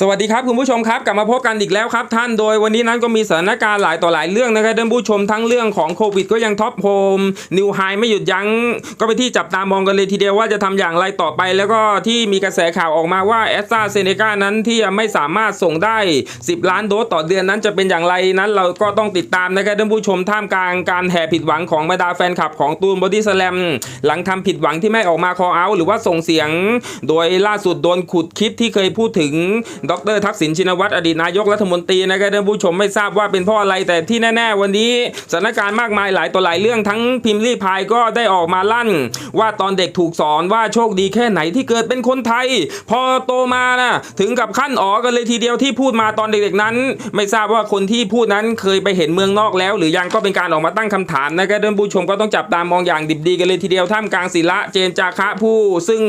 สวัสดีครับคุณผู้ชมครับกลับมาพบกันอีกแล้วครับท่านโดยวันนี้นั้นก็มีสถานการณ์หลายต่อหลายเรื่องนะครับท่านผู้ชมทั้งเรื่องของโควิดก็ยังท็อปโฮมนิวไฮไม่หยุดยั้ง ก็ไปที่จับตามองกันเลยทีเดียวว่าจะทำอย่างไรต่อไป แล้วก็ที่มีกระแสข่าวออกมาว่าแอสตราเซเนกานั้นที่ไม่สามารถส่งได้ 10 ล้านโดสต่อเดือนนั้นจะเป็นอย่างไรนั้น เราก็ต้องติดตามนะครับท่านผู้ชมท่ามกลางการแห่ผิดหวังของบรรดาแฟนคลับของตูนบอดี้สแลมหลังทำผิดหวังที่ไม่ออกมาคอเอาหรือว่าส่งเสียง โดยล่าสุดโดนขุดคลิปที่เคยพูดถึงดรทักษิณชินวัตรอดีตนายกรัฐมนตรีนะครับท่านผู้ชมไม่ทราบว่าเป็นเพราะอะไรแต่ที่แน่ ๆ วันนี้สถานการณ์มากมายหลายต่อหลายเรื่องทั้งพิมพ์รีพายก็ได้ออกมาลั่น ว่าตอนเด็กถูกสอนว่าโชคดีแค่ไหนที่เกิดเป็นคนไทย พอโตมานะถึงกับขั้นอ๋อกันเลยทีเดียวที่พูดมาตอนเด็กๆนั้น ไม่ทราบว่าคนที่พูดนั้นเคยไปเห็นเมืองนอกแล้ว หรือยังก็เป็นการออกมาตั้งคำถามนะครับท่านผู้ชมก็ต้องจับตามองอย่างดิบดีกันเลยทีเดียวท่ามกลางศิละเจนจาคะผู้ ซึ่ง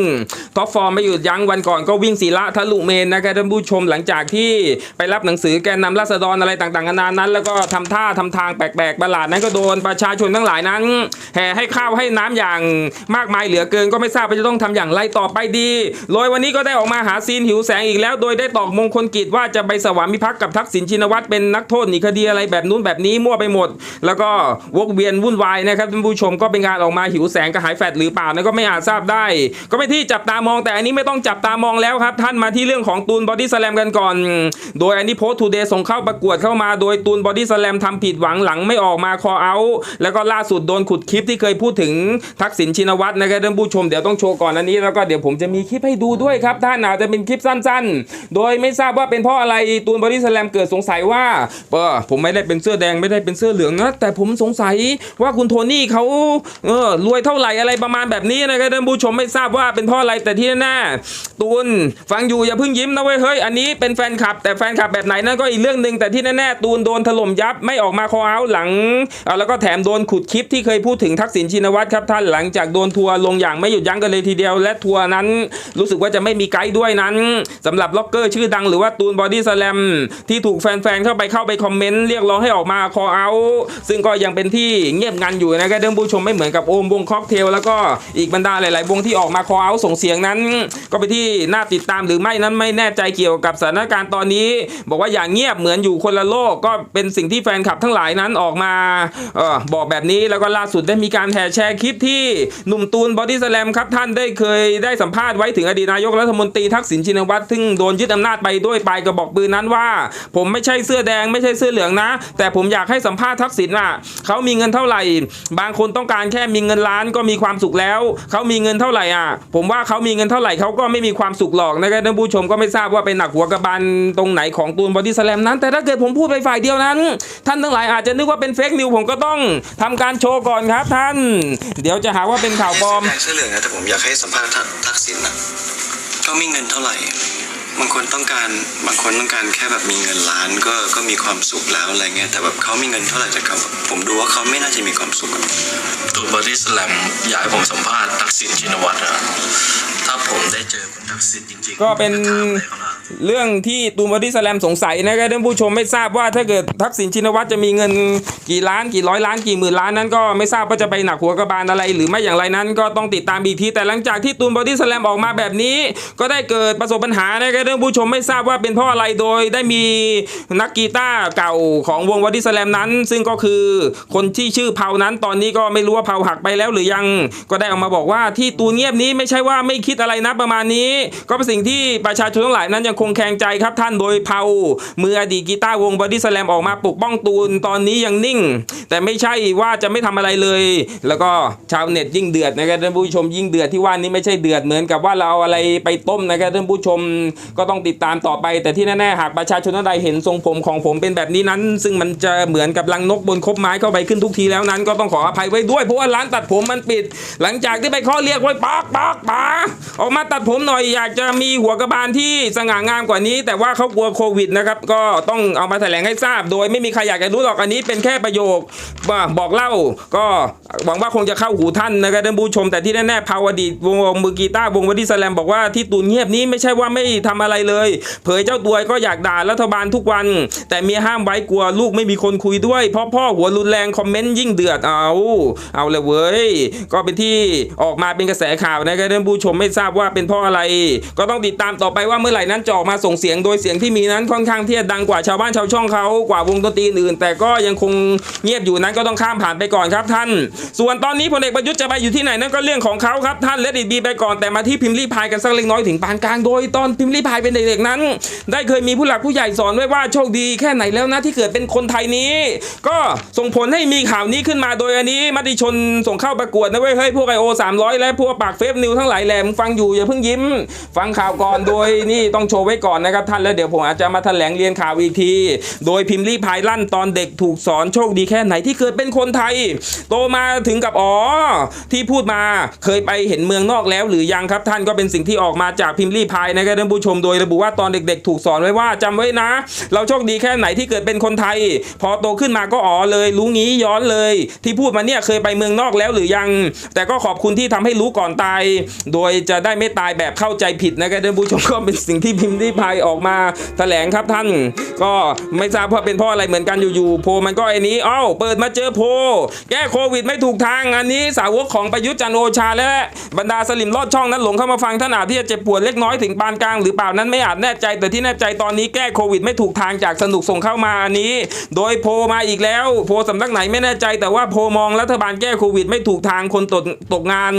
ท็อปฟอร์มไม่หยุดยั้งวันก่อนก็วิ่งศิละทะลุเมนนะครับท่านผู้ชมหลังจากที่ไปรับหนังสือแกนนำราษฎรอะไรต่างๆนานานั้น แล้วก็ทำท่าทำทางแปลกๆประหลาดนั้นก็โดนประชาชนทั้งหลายนั้นแห่ให้ข้าวให้น้ำอย่างมากมายเหลือเกินก็ไม่ทราบว่าจะต้องทำอย่างไรต่อไปดีโดยวันนี้ก็ได้ออกมาหาซีนหิวแสงอีกแล้ว โดยได้ตอกมงคลกิจว่าจะไปสวามิภักดิ์กับทักษิณชินวัตรเป็นนักโทษหนีคดีอะไรแบบนู้นแบบนี้มั่วไปหมด แล้วก็วกเวียนวุ่นวายนะครับท่านผู้ชมก็เป็นการออกมาหิวแสงกระหายแฟดหรือเปล่านะก็ไม่อาจทราบได้ ก็ไม่ที่จับตามองแต่อันนี้ไม่ต้องจับตามองแล้วครับ ท่านมาที่เรื่องของตูนบอดี้สแลมกันก่อน โดยอันนี้โพสต์ทูเดย์ส่งเข้าประกวดเข้ามาโดยตูนบอดี้สแลมทำผิดหวังหลังไม่ออกมาคอเอา แล้วก็ล่าสุดโดนขุดคลิปที่เคยพูดถึงทักษิณชินวัตรนะครับท่านผู้ชมเดี๋ยวต้องโชว์ก่อนอันนี้แล้วก็เดี๋ยวผมจะมีคลิปให้ดูด้วยครับท่านอาจจะเป็นคลิปสั้นๆ โดยไม่ทราบว่าเป็นเพราะอะไรตูนบอดี้สแลมเกิดสงสัยว่าเออผมไม่ได้เป็นเสื้อแดงไม่ได้เป็นเสื้อเหลืองนะแต่ผมสงสัยว่าคุณโทนี่เขาเออรวยเท่าไหร่อะไรประมาณแบบนี้นะครับท่านผู้ชมไม่ทราบว่าเป็นเพราะอะไรแต่ที่แน่ๆตูนฟังอยู่อย่าเพิ่งยิ้มนะเว้ยเฮ้ยอันนี้เป็นแฟนคลับ แต่แฟนคลับแบบไหนนั่นก็อีกเรื่องหนึ่งแต่ที่แน่ๆตูนโดนถล่มยับไม่ออกมาคอเอาหลังเอาแล้วก็แถมโดนขุดคลิปที่เคยพูดถึงทักษิณชินวัตรครับท่านหลังจากโดนทัวร์ลงอย่างไม่หยุดยั้งกันเลยทีเดียว และทัวร์นั้นรู้สึกว่าจะไม่มีไกด์ด้วยนั้นสำหรับล็อกเกอร์ชื่อดังหรือว่าตูนบอดี้สแลมที่ถูกแฟนๆเข้าไปเข้าไปคอมเมนต์เรียกร้องให้ออกมาคอเอาซึ่งก็ยังเป็นที่เงียบงันอยู่นะครับท่านผู้ชมไม่เหมือนกับโอมวงค็อกเทลแล้วก็อีกบรรดาหลายๆวงที่ออกมาคอเอาส่งเสียงนั้น ก็ไปที่น่าติดตามหรือไม่นั้นไม่แน่ใจเกี่ยวกับสถานการณ์ตอนนี้ บอกว่าอย่างเงียบเหมือนอยู่คนละโลกก็เป็นสิ่งที่แฟนคลับทั้งหลายนั้นออกมาออบอกแบบนี้แล้วก็ล่าสุดได้มีการแห่แชร์คลิปที่หนุ่มตูนบอดี้สแลมครับท่านได้เคยได้สัมภาษณ์ไว้ถึงอดีตนายกรัฐมนตรีทักษิณชินวัตรซึ่งโดนยึดอำนาจไปด้วยปลายกระบอกปืนนั้นว่า ผมไม่ใช่เสื้อแดงไม่ใช่เสื้อเหลืองนะ แต่ผมอยากให้สัมภาษณ์ทักษิณอะเขามีเงินเท่าไหร่ บางคนต้องการแค่มีเงินล้านก็มีความสุขแล้ว เขามีเงินเท่าไหร่อะ ผมว่าเขามีเงินเท่าไหร่เขาก็ไม่มีความสุขหรอกนะครับท่านผู้ชมก็ไม่ทราบว่าเป็นหนักหัวกระบาลตรงไหนของตูนบอดี้สแลมนั้น แต่ถ้าเกิดผมพูดไปฝ่ายเดียวนั้น ท่านทั้งหลายอาจจะนึกว่าเป็นเฟกนิวผมก็ต้องทำการโชว์ก่อนครับท่าน เดี๋ยวจะหาว่าเป็นข่าวปลอมแดงเสื้อเหลืองนะแต่ผมอยากให้สัมภาษณ์ทักทักษิณนะก็มีเงินเท่าไหร่บางคนต้องการบางคนต้องการแค่แบบมีเงินล้านก็ก็มีความสุขแล้วอะไรเงี้ยแต่แบบเขามีเงินเท่าไหร่แต่เขาผมดูว่าเขาไม่น่าจะมีความสุขอะตูนบอดี้สแลมอยากให้ผมสัมภาษณ์ทักษิณชินวัตรนะถ้าผมได้เจอคุณทักษิณจริงๆ ก็เป็น เรื่องที่ตูนบอดี้สแลมสงสัยนะครับท่านผู้ชมไม่ทราบว่าถ้าเกิดทักษิณชินวัตรจะมีเงินกี่ล้านกี่ร้อยล้านกี่หมื่นล้านนั้นก็ไม่ทราบว่าจะไปหนักหัวกระบาลอะไร หรือไม่อย่างไรนั้นก็ต้องติดตามอีกที แต่หลังจากที่ตูนบอดี้สแลมออกมาแบบนี้ ก็ได้เกิดประสบปัญหานะครับท่านผู้ชมไม่ทราบว่าเป็นเพราะอะไรโดยได้มีนักกีตาร์เก่าของวงบอดี้สแลมนั้น ซึ่งก็คือคนที่ชื่อเผานั้น ตอนนี้ก็ไม่รู้ว่าเผาหักไปแล้วหรือยังก็ได้ออกมาบอกว่าที่ตูนเงียบนี้ไม่ใช่ว่าไม่คิดอะไรนะประมาณนี้ ก็เป็นสิ่งที่ประชาชนทั้งหลายนั้นยังคงแคลงใจครับท่านโดยเผามืออดีตกีตาร์วงบอดี้สแลมออกมาปกป้องตูนตอนนี้ยังนิ่ง แต่ไม่ใช่ว่าจะไม่ทำอะไรเลย แล้วก็ชาวเน็ตยิ่งเดือดนะครับท่านผู้ชมยิ่งเดือดที่ว่านี้ไม่ใช่เดือดเหมือนกับว่าเราเอาอะไรไปต้มนะครับท่านผู้ชมก็ต้องติดตามต่อไป แต่ที่แน่ๆหากประชาชนท่านใดเห็นทรงผมของผมเป็นแบบนี้นั้น ซึ่งมันจะเหมือนกับรังนกบนคบไม้เข้าไปขึ้นทุกทีแล้วนั้น ก็ต้องขออภัยไว้ด้วยเพราะว่าร้านตัดผมมันปิด หลังจากที่ไปข้อเรียกไว้ปักปักป๋าออกมาตัดผมหน่อยอยากจะมีหัวกระบาลที่สง่างงามกว่านี้ แต่ว่าเขากลัวโควิดนะครับก็ต้องเอามาแถลงให้ทราบ โดยไม่มีใครอยากจะรู้หรอกอันนี้เป็นแค่ประโยคบอกเล่า ก็หวังว่าคงจะเข้าหูท่านนะครับท่านผู้ชม แต่ที่แน่ๆภาวดีวงมือกีตาร์วงวดีสแลมบอกว่าที่ตูนเงียบนี้ไม่ใช่ว่าไม่ทำอะไรเลย เผยเจ้าตัวก็อยากด่ารัฐบาลทุกวัน แต่เมียห้ามไว้กลัวลูกไม่มีคนคุยด้วยเพราะพ่อหัวรุนแรงคอมเมนต์ยิ่งเดือดเอาเอาเลยเว้ยก็เป็นที่ออกมาเป็นกระแสข่าวนะครับท่านผู้ชมไม่ทราบว่าเป็นเพราะอะไร ก็ต้องติดตามต่อไปว่าเมื่อไหร่นั้นจะออกมาส่งเสียงโดยเสียงที่มีนั้นค่อนข้างที่จะดังกว่าชาวบ้านชาวช่องเขากว่าวงดนตรีอื่น แต่ก็ยังคงเงียบอยู่นั้นก็ต้องข้ามผ่านไปก่อนครับท่าน ส่วนตอนนี้พลเอกประยุทธ์จะไปอยู่ที่ไหนนั่นก็เรื่องของเขาครับท่านเลดิบีไปก่อนแต่มาที่พิมพ์รีพายกันสักเล็กน้อยถึงปานกลางโดยตอนพิมพ์รีพายเป็นเด็กๆนั้น ได้เคยมีผู้หลักผู้ใหญ่สอนไว้ว่าโชคดีแค่ไหนแล้วนะที่เกิดเป็นคนไทยนี้ ก็ส่งผลให้มีข่าวนี้ขึ้นมาโดยอันนี้มติชนส่งเข้าประกวดนะเว้ยเฮ้ยพวกไอโอสามร้อยและพวกปากเฟซนิวทั้งหลายแหลมฟังอยู่อย่าเพิ่งยิ้ม ฟังข่าวก่อนโดยนี่ต้องโชว์ไว้ก่อนนะครับท่านแล้วเดี๋ยวผมอาจจะมาแถลงเรียนข่าวอีกที โดยพิมพ์รีพายลั่นตอนเด็กถูกสอนโชคดีแค่ไหนที่เกิดเป็นคนไทย โตมาถึงกับอ๋อที่พูดมาเคยไปเห็นเมืองนอกแล้วหรือยังครับท่านก็เป็นสิ่งที่ออกมาจากพิมพ์รีพายนะครับท่านผู้ชมโดยระบุว่าตอนเด็ก ๆ ถูกสอนไว้ว่าจำไว้นะ เราโชคดีแค่ไหนที่เกิดเป็นคนไทย พอโตขึ้นมาก็อ๋อเลยรู้งี้ย้อนเลย ที่พูดมาเนี่ยเคยไปเมืองนอกแล้วหรือยัง แต่ก็ขอบคุณที่ทำให้รู้ก่อนตาย โดยจะได้ไม่ตายแบบเข้าใจผิดนะครับท่านผู้ชมก็เป็นสิ่งที่พิมพ์รีพายออกมาแถลงครับท่าน ก็ไม่ทราบว่าเป็นเพราะอะไรเหมือนกันอยู่ๆโพมันก็ไอ้นี้อ้าวเปิดมาเจอโพ แก้โควิดไม่ถูกทางอันนี้สาวกของประยุทธ์จันโอชาและบรรดาสลิมลอดช่องนั้นหลงเข้ามาฟังท่านอาจที่จะเจ็บปวดเล็กน้อยถึงปานกลางหรือเปล่านั้นไม่อาจแน่ใจแต่ที่แน่ใจตอนนี้แก้โควิดไม่ถูกทางจากสนุกส่งเข้ามาอันนี้ โดยโพมาอีกแล้ว โพลสำนักไหนไม่แน่ใจ แต่ว่าโพมองรัฐบาลแก้โควิดไม่ถูกทางคนตกตกงาน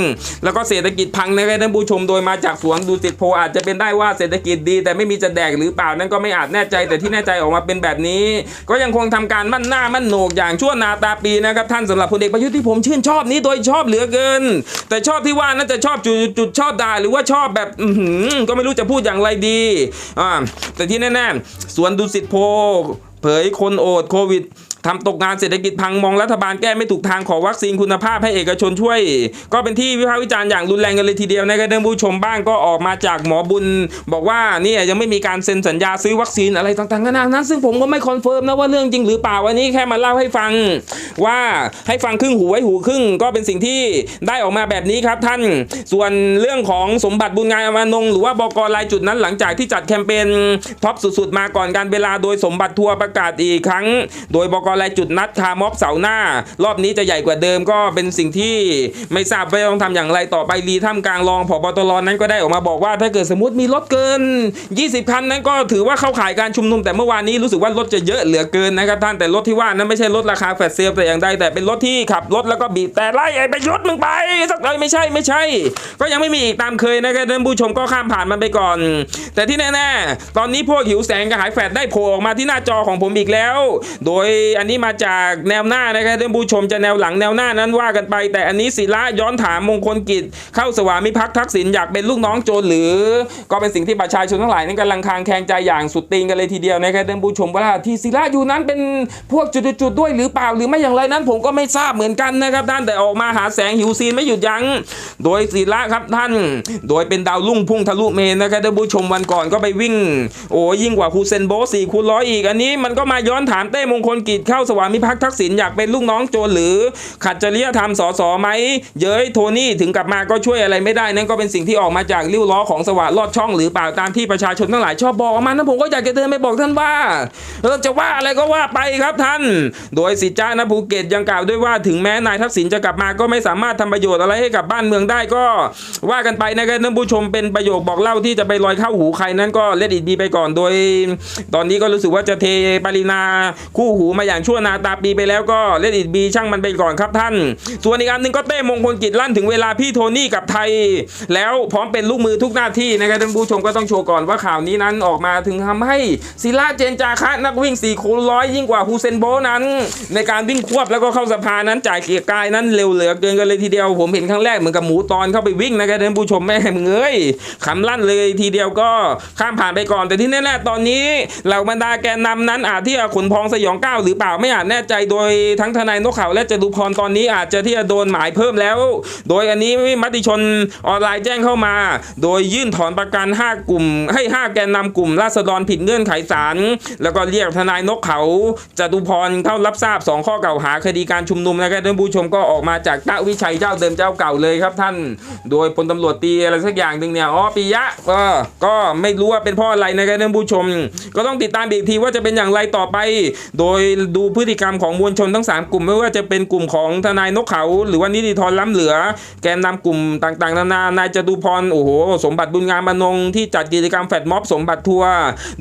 แล้วก็เศรษฐกิจพังนะครับท่านผู้ชมโดยมาจากสวนดูสิตโพอาจจะเป็นได้ว่าเศรษฐกิจดีแต่ไม่มีจะแดกหรือเปล่านั้นก็ไม่อาจแน่ใจแต่ที่แน่ใจออกมาเป็นแบบนี้ ก็ยังคงทำการมั่นหน้ามั่นโหนกอย่างชั่วนาตาปีนะครับท่านสำหรับพลเอกประยุทธ์ที่ผมชื่นชอบนี้โดยชอบเหลือเกิน แต่ชอบที่ว่าน่าจะชอบจุดจุดชอบด่าหรือว่าชอบแบบอืก็ไม่รู้จะพูดอย่างไรดีอ่าแต่ที่แน่ๆสวนดุสิตโพลเผยคนโอดโควิด ทำตกงานเศรษฐกิจพังมองรัฐบาลแก้ไม่ถูกทางขอวัคซีนคุณภาพให้เอกชนช่วย ก็เป็นที่วิพากษ์วิจารณ์อย่างรุนแรงกันเลยทีเดียวนะครับท่านผู้ชมบ้างก็ออกมาจากหมอบุญ บอกว่านี่ยังไม่มีการเซ็นสัญญาซื้อวัคซีนอะไรต่างๆนานานั้น ซึ่งผมก็ไม่คอนเฟิร์มนะว่าเรื่องจริงหรือเปล่าวันนี้แค่มาเล่าให้ฟังว่าให้ฟังครึ่งหูไว้หูครึ่ง ก็เป็นสิ่งที่ได้ออกมาแบบนี้ครับท่าน ส่วนเรื่องของสมบัติบุญงามอมานงหรือว่าบกรายจุดนั้นหลังจากที่จัดแคมเปญท็อปสุดๆมาก่อนการเวลาโดยสมบัติทัวร์ประกาศอีกครั้ง โดยบกรายจุดนัดคาร์ม็อบเสาหน้า รอบนี้จะใหญ่กว่าเดิมก็เป็นสิ่งที่ไม่ทราบว่าต้องทำอย่างไรต่อไปรีท่ามกลางรองผบตรนั้นก็ได้ออกมาบอกว่าถ้าเกิดสมมติมีรถเกิน 20 คันนั้นก็ถือว่าเข้าข่ายการชุมนุมแต่เมื่อวานนี้รู้สึกว่ารถจะเยอะเหลือเกินนะครับท่านแต่รถที่ว่านั้นไม่ใช่รถราคาแฟลตเซลแต่อย่างใดแต่เป็นรถที่ขับรถแล้วก็บีบแต่ไล่ไอ้ประยุทธ์มึงไปสักเลยไม่ใช่ไม่ใช่ ก็ยังไม่มีอีกตามเคยนะครับท่านผู้ชมก็ข้ามผ่านมันไปก่อน แต่ที่แน่ๆตอนนี้พวกหิวแสงกระหายแฟดได้โผล่ออกมาที่หน้าจอของผมอีกแล้ว โดยอันนี้มาจากแนวหน้านะครับท่านผู้ชมจะแนวหลังแนวหน้านั้นว่ากันไป แต่อันนี้ศิระย้อนถามมงคลกิจ เข้าสวามิภักดิ์ทักษิณอยากเป็นลูกน้องโจรหรือ ก็เป็นสิ่งที่ประชาชนทั้งหลายนั้นกำลังคางแคงใจอย่างสุดตีนกันเลยทีเดียวนะครับท่านผู้ชมว่าที่ศิระอยู่นั้นเป็นพวกจุดๆด้วยหรือเปล่าหรือไม่อย่างไรนั้น ผมก็ไม่ทราบเหมือนกันนะครับท่านแต่ออกมาหาแสงหิวซีนไม่หยุดยัง้งโดยศิระครับท่าน โดยเป็นดาวรุ่งพุ่งทะลุเมนนะครับท่านผู้ชมวันก่อนก็ไปวิ่ง โอ้ยิ่งกว่าคูเซนโบสี่คูร้อยอีกอันนี้มันก็มาย้อนถามเต้มงคลกิจเข้าสวามิภักดิ์ทักษิณอยากเป็นลูกน้องโจรหรือ ขัดจริยธรรมสสไหม เย้ยโทนี่ถึงกลับมาก็ช่วยอะไรไม่ได้ นั่นก็เป็นสิ่งที่ออกมาจากริ้วล้อของสวัสดิ์ลอดช่องหรือเปล่าตามที่ประชาชนทั้งหลายชอบบอกออกมานะผมก็อยากจะเดินไปบอกท่านว่าเออจะว่าอะไรก็ว่าไปครับท่าน โดยสิจ้านะภูเก็ตยังกล่าวด้วยว่าถึงแม้นายทักษิณจะกลับมาก็ไม่สามารถทำประโยชน์อะไรให้กับบ้านเมืองได้ก็ ว่ากันไปนะครับท่านผู้ชมเป็นประโยคบอกเล่าที่จะไปลอยเข้าหูใครนั้นก็เล็ดอิดบีไปก่อนโดย ตอนนี้ก็รู้สึกว่าจะเทปรินาคู่หูมาอย่างชั่วนาตาปีไปแล้วก็เลดอิดบีช่างมันไปก่อนครับท่าน ส่วนอีกอันหนึงก็เต้มงคลกิจลั่นถึงเวลาพี่โทนี่กับไทย แล้วพร้อมเป็นลูกมือทุกหน้าที่นะครับท่านผู้ชมก็ต้องโชว์ก่อนว่าข่าวนี้นั้นออกมาถึงทำให้ศิลาเจนจาคะนักวิ่ง4คูณร้อยยิ่งกว่าฮูเซนโบนั้น ในการวิ่งควบแล้วก็เข้าสะพานั้นจ่ายเกียร์กายนั้นเร็วเหลือเกินกันเลยทีเดียวผมเห็นครั้งแรกเหมือนกับหมูตอนเข้าไปวิ่งนะครับท่านผู้ชมแม่มึงเอ้ยขำลั่นเลยทีเดียวก็ข้ามผ่านไปก่อน แต่ที่แน่ๆตอนนี้เหล่าบรรดาแกนนำนั้นอาจที่จะขนพองสยองก้าวหรือเปล่าไม่อาจแน่ใจโดยทั้งทนายนกเขาและจตุพรตอนนี้อาจจะที่จะโดนหมายเพิ่มแล้ว โดยอันนี้มติชนออนไลน์แจ้งเข้ามา โดยยื่นถอนประกัน 5 กลุ่ม ให้ 5 แกนนำกลุ่มราษฎรผิดเงื่อนไขศาลแล้วก็เรียกทนายนกเขาจตุพรเข้ารับทราบ 2 ข้อกล่าวหาคดีการชุมนุมนะครับท่านผู้ชมก็ออกมาจากตะวิชัยเจ้าเดิมเจ้าเก่าเลยครับท่าน โดยพลตำรวจตีอะไรสักอย่างหนึ่งเนี่ยอ๋อปิยะก็ก็ไม่รู้ว่าเป็นเพ่ออะไรนะครับท่านผู้ชม ก็ต้องติดตามอีกทีว่าจะเป็นอย่างไรต่อไป โดยดูพฤติกรรมของมวลชนทั้ง 3 กลุ่ม ไม่ว่าจะเป็นกลุ่มของทนายนกเขา หรือว่านิติธรล้ำเหลือ แกนนำกลุ่มต่างๆ นานานายจตุพรโอ้โห สมบัติบุญงามบรรนงที่จัดกิจกรรมแฟดม็อบสมบัติทัวร์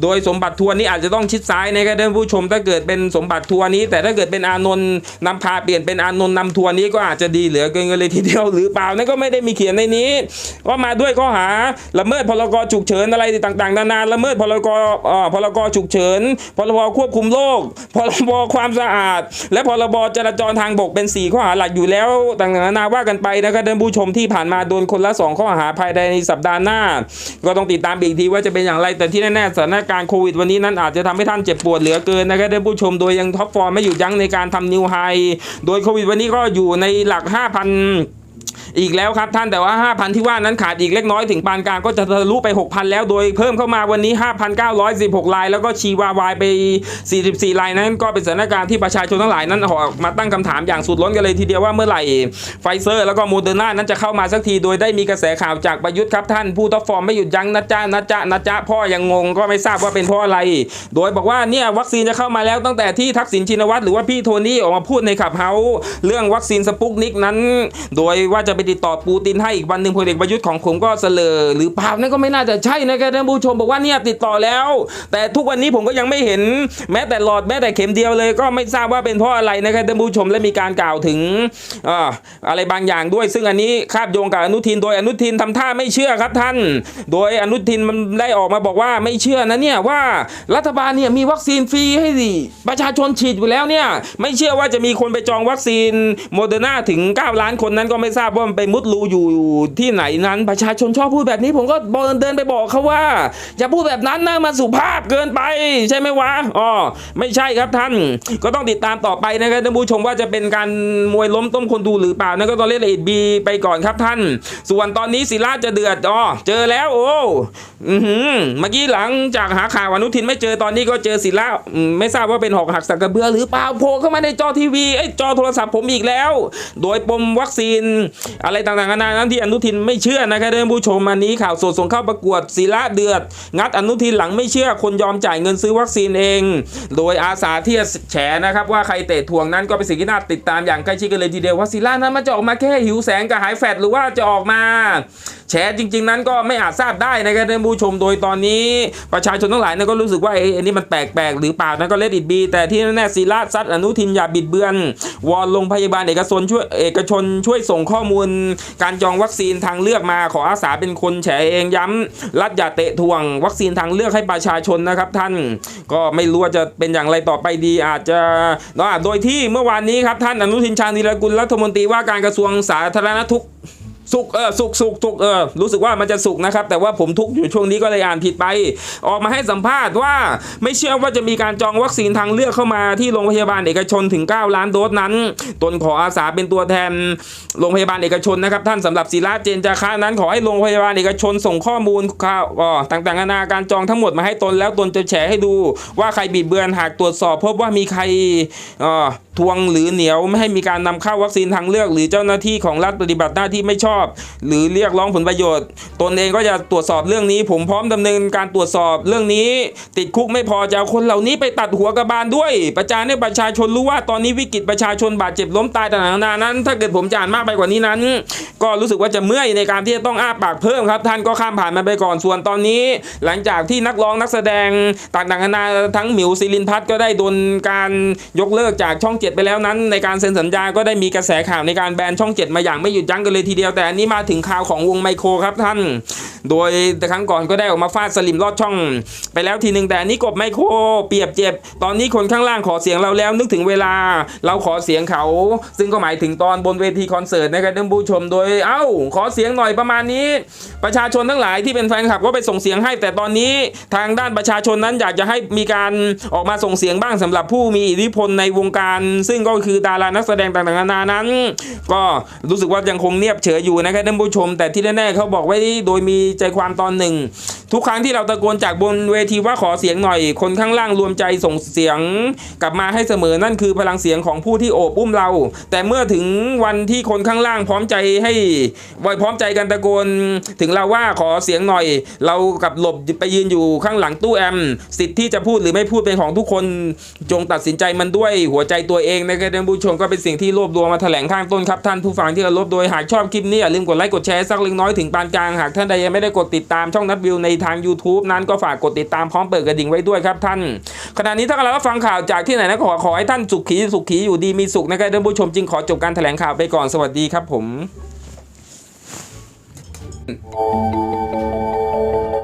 โดยสมบัติทัวร์นี้อาจจะต้องชิดซ้ายนะครับท่านผู้ชมถ้าเกิดเป็นสมบัติทัวร์นี้ แต่ถ้าเกิดเป็นอานนท์นำพาเปลี่ยนเป็นอานนท์นำทัวร์นี้ก็อาจจะดีเหลือเกินเลยทีเดียวหรือเปล่านั่นก็ไม่ได้มีเขียนในนี้ว่ามาด้วยข้อหาละเมิดพรกฉุกเฉินอะไรต่างๆ นานาละเมิดพรกอ่อพรกฉุกเฉินพรบควบคุมโรคพรบความสะอาด และพรบจราจรทางบกเป็น 4 ข้อหาหลักอยู่แล้วต่างๆนานาว่ากันไปนะครับท่านผู้ชมที่ผ่านมาโดนคนละ 2 ข้อหาภายในสัปดาห์หน้า ก็ต้องติดตามอีกทีว่าจะเป็นอย่างไร แต่ที่แน่ๆสถานการณ์โควิดวันนี้นั้นอาจจะทำให้ท่านเจ็บปวดเหลือเกินนะครับท่านผู้ชมโดยยังท็อปฟอร์มไม่อยู่ยั้งในการทำนิวไฮโดยโควิดวันนี้ก็อยู่ในหลัก 5,000 อีกแล้วครับท่านแต่ว่า 5,000 ที่ว่านั้นขาดอีกเล็กน้อยถึงปานกลางก็จะทะลุไป 6,000 แล้วโดยเพิ่มเข้ามาวันนี้ 5,916ราย แล้วก็ชีวาวายไป 44รายนั้นก็เป็นสถานการณ์ที่ประชาชนทั้งหลายนั้นออกมาตั้งคำถามอย่างสุดล้นกันเลยทีเดียวว่าเมื่อไหร่ไฟเซอร์แล้วก็โมเดอร์นานั้นจะเข้ามาสักที โดยได้มีกระแสข่าวจากประยุทธ์ครับท่านผู้ท็อปฟอร์มไม่หยุดยั้งนะจ๊ะนะจ๊ะนะจ๊ะพ่อยังงงก็ไม่ทราบว่าเป็นเพราะอะไร โดยบอกว่าเนี่ยวัคซีนจะเข้ามาแล้วตั้งแต่ที่ทักษิณชินวัตรหรือว่าพี่โทนี่ออกมาพูดในขับเฮาเรื่องวัคซีนสปุกนิกนั้น โดยว่าจะไปติดต่อปูตินให้อีกวันหนึ่งพลเอกประยุทธ์ของผมก็เสลอหรือเปล่านั่นก็ไม่น่าจะใช่นะครับท่านผู้ชมบอกว่าเนี่ยติดต่อแล้ว แต่ทุกวันนี้ผมก็ยังไม่เห็นแม้แต่หลอดแม้แต่เข็มเดียวเลย ก็ไม่ทราบว่าเป็นเพราะอะไรนะครับท่านผู้ชมและมีการกล่าวถึงออะไรบางอย่างด้วย ซึ่งอันนี้คาบโยงกับอนุทิน โดยอนุทินทำท่าไม่เชื่อครับท่าน โดยอนุทินมันได้ออกมาบอกว่าไม่เชื่อนะเนี่ยว่ารัฐบาลเนี่ยมีวัคซีนฟรีให้ดิประชาชนฉีดอยู่แล้วเนี่ยไม่เชื่อว่าจะมีคนไปจองวัคซีนโมเดอร์นาถึง 9 ล้านคนนั้นก็ไม่ทราบว่าไปมุดรูอยู่ที่ไหนนั้น ประชาชนชอบพูดแบบนี้ ผมก็เดินไปบอกเขาว่าอย่าพูดแบบนั้นนะมันสุภาพเกินไป ใช่ไหมวะอ๋อไม่ใช่ครับท่าน ก็ต้องติดตามต่อไปนะครับท่านผู้ชมว่าจะเป็นการมวยล้มต้มคนดูหรือเปล่านั่นก็ตอนเล่นเอ็ดบีไปก่อนครับท่าน ส่วนตอนนี้ศิลาจะเดือดอ๋อเจอแล้วโอ้อือหือเมื่อกี้หลังจากหาข่าวอนุทินไม่เจอตอนนี้ก็เจอศิลาไม่ทราบว่าเป็นหอกหักสักกระเบือหรือเปล่าโผล่เข้ามาในจอทีวีไอ้จอโทรศัพท์ผมอีกแล้ว โดยปมวัคซีนอะไรต่างๆนานานั้นที่อนุทินไม่เชื่อนะครับท่านผู้ชมอันนี้ข่าวสดส่งเข้าประกวดศิลาเดือด งัดอนุทินหลังไม่เชื่อคนยอมจ่ายเงินซื้อวัคซีนเอง โดยอาสาที่จะแฉนะครับว่าใครเตะถ่วงนั้นก็เป็นสิ่งที่น่าติดตามอย่างใกล้ชิดกันเลยทีเดียวว่าศิลานั้นมันจะออกมาแค่หิวแสงกับหายแฟดหรือว่าจะออกมาแฉจริง ๆ นั้นก็ไม่อาจทราบได้นะครับท่านผู้ชมโดยตอนนี้ประชาชนทั้งหลายก็รู้สึกว่าเอ้นนี้มันแปลกๆหรือเปล่านั้นก็เลดอิดบีแต่ที่แน่ศิลาซัดอนุทินอย่าบิดเบือน วอนโรงพยาบาลเอกชนช่วยเอกชนช่วยส่งข้อมูลการจองวัคซีนทางเลือกมาขออาสาเป็นคนแฉเองย้ำรัฐอย่าเตะทวง วัคซีนทางเลือกให้ประชาชนนะครับท่านก็ไม่รู้ว่าจะเป็นอย่างไรต่อไปดีอาจจะอ่าโดยที่เมื่อวานนี้ครับท่านอนุทินชาญวีรกุลรัฐมนตรีว่าการกระทรวงสาธารณทุข สุกเออสุกสุกสุกเออรู้สึกว่ามันจะสุกนะครับ แต่ว่าผมทุกอยู่ช่วงนี้ก็เลยอ่านผิดไป ออกมาให้สัมภาษณ์ว่าไม่เชื่อว่าจะมีการจองวัคซีนทางเลือกเข้ามาที่โรงพยาบาลเอกชนถึง 9 ล้านโดสนั้น ตนขออาสาเป็นตัวแทนโรงพยาบาลเอกชนนะครับ ท่านสำหรับศิลาเจนจาคะนั้นขอให้โรงพยาบาลเอกชนส่งข้อมูลข่าวต่างๆนานาการจองทั้งหมดมาให้ตนแล้วตนจะแฉให้ดู ว่าใครบิดเบือนหากตรวจสอบ พบว่ามีใครอ่อทวงหรือเหนียวไม่ให้มีการนำเข้าวัคซีนทางเลือก หรือเจ้าหน้าที่ของรัฐปฏิบัติหน้าที่ไม่ชอบหรือเรียกร้องผลประโยชน์ ตนเองก็จะตรวจสอบเรื่องนี้ ผมพร้อมดำเนินการตรวจสอบเรื่องนี้ ติดคุกไม่พอจะเอาคนเหล่านี้ไปตัดหัวกระบาลด้วย ประจานให้ประชาชนรู้ว่าตอนนี้วิกฤตประชาชนบาดเจ็บล้มตายต่างๆนานั้น ถ้าเกิดผมจะอ่านมากไปกว่านี้นั้น ก็รู้สึกว่าจะเมื่อยในการที่จะต้องอ้าปากเพิ่มครับ ท่านก็ข้ามผ่านมาไปก่อนส่วนตอนนี้ หลังจากที่นักร้องนักแสดงต่างๆนานาทั้งหมิวซิลินพัฒน์ก็ได้โดนการยกเลิกจากช่องเจ็ดไปแล้วนั้น ในการเซ็นสัญญาก็ได้มีกระแสข่าวในการแบนช่องเจ็ดมาอย่างไม่หยุดยั้งกันเลยทีเดียวแต่อันนี้มาถึงข่าวของวงไมโครครับท่าน โดยครั้งก่อนก็ได้ออกมาฟาดสลิมลอดช่อง ไปแล้วทีหนึ่งแต่อันนี้กบไมโครเปรียบเจ็บ ตอนนี้คนข้างล่างขอเสียงเราแล้วนึกถึงเวลา เราขอเสียงเขา ซึ่งก็หมายถึงตอนบนเวทีคอนเสิร์ตนะครับท่านผู้ชมโดยเอ้า ขอเสียงหน่อยประมาณนี้ ประชาชนทั้งหลายที่เป็นแฟนคลับก็ไปส่งเสียงให้ แต่ตอนนี้ทางด้านประชาชนนั้นอยากจะให้มีการออกมาส่งเสียงบ้างสำหรับผู้มีอิทธิพลในวงการ ซึ่งก็คือดารานักแสดงต่างๆนานานั้น ก็รู้สึกว่ายังคงเงียบเฉยอยู่นะครับท่านผู้ชม แต่ที่แน่ๆเขาบอกไว้โดยมีใจความตอนหนึ่ง ทุกครั้งที่เราตะโกนจากบนเวทีว่าขอเสียงหน่อย คนข้างล่างรวมใจส่งเสียงกลับมาให้เสมอนั่นคือพลังเสียงของผู้ที่โอบอุ้มเรา แต่เมื่อถึงวันที่คนข้างล่างพร้อมใจให้ไว้พร้อมใจกันตะโกน ถึงเราว่าขอเสียงหน่อย เรากับหลบไปยืนอยู่ข้างหลังตู้แอมสิทธิ์ที่จะพูดหรือไม่พูดเป็นของทุกคนจงตัดสินใจมันด้วยหัวใจตัวเองนะครับท่านผู้ชมก็เป็นสิ่งที่รวบรวมมาแถลงข้างต้นครับท่านผู้ฟังที่เคารพโดยหากชอบคลิปนี้อย่าลืมกดไลค์กดแชร์สักเล็กน้อยถึงปานกลางหากท่านใดยังไม่ได้กดติดตามช่องนัดวิวในทาง YouTube นั้นก็ฝากกดติดตามพร้อมเปิดกระดิ่งไว้ด้วยครับท่าน ขณะนี้ถ้าเราฟังข่าวจากที่ไหนนะขอขอให้ท่านสุขีสุขีอยู่ดีมีสุขนะครับท่านผู้ชมจึงขอจบการแถลงข่าวไปก่อนสวัสดีครับผม